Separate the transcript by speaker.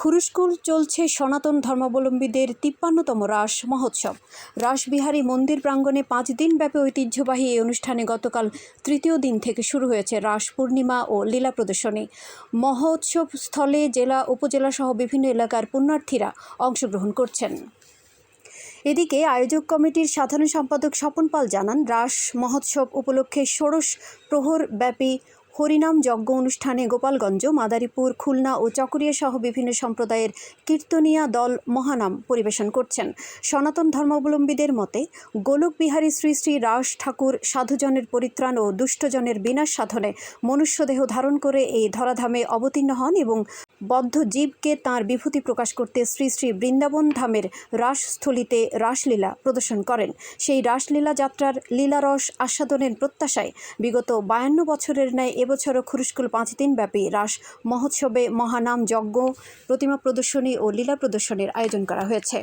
Speaker 1: খুরুশকুল চলছে সনাতন ধর্মাবলম্বীদের তিপ্পান্নতম রাস মহোৎসব। রাসবিহারী মন্দির প্রাঙ্গণে পাঁচ দিনব্যাপী ঐতিহ্যবাহী এই অনুষ্ঠানে গতকাল তৃতীয় দিন থেকে শুরু হয়েছে রাস পূর্ণিমা ও লীলা প্রদর্শনী। মহোৎসব স্থলে জেলা, উপজেলা সহ বিভিন্ন এলাকার পুণ্যার্থীরা অংশগ্রহণ করছেন। এদিকে আয়োজক কমিটির সাধারণ সম্পাদক স্বপন পাল জানান, রাস মহোৎসব উপলক্ষে ষোড়শ প্রহর ব্যাপী হরিনাম যজ্ঞ অনুষ্ঠানে গোপালগঞ্জ, মাদারীপুর, খুলনা ও চকরিয়া সহ বিভিন্ন সম্প্রদায়ের কীর্তনিয়া দল মহানাম পরিবেশন করছেন। সনাতন ধর্মাবলম্বীদের মতে, গোলক বিহারী শ্রী শ্রী রাস ঠাকুর সাধুজনের পরিত্রাণ ও দুষ্টজনের বিনাশ সাধনে মনুষ্যদেহ ধারণ করে এই ধরাধামে অবতীর্ণ হন এবং বদ্ধ জীবকে তাঁর বিভূতি প্রকাশ করতে শ্রী শ্রী বৃন্দাবন ধামের রাসস্থলিতে রাসলীলা প্রদর্শন করেন। সেই রাসলীলা যাত্রার লীলারস আস্বাদনের প্রত্যাশায় বিগত বায়ান্ন বছরের ন্যায় এবছরও খুরুশকুল পাঁচ দিন ব্যাপী রাস মহোৎসবে মহানাম যজ্ঞ, প্রতিমা প্রদর্শনী ও লীলা প্রদর্শনীর আয়োজন করা হয়েছে।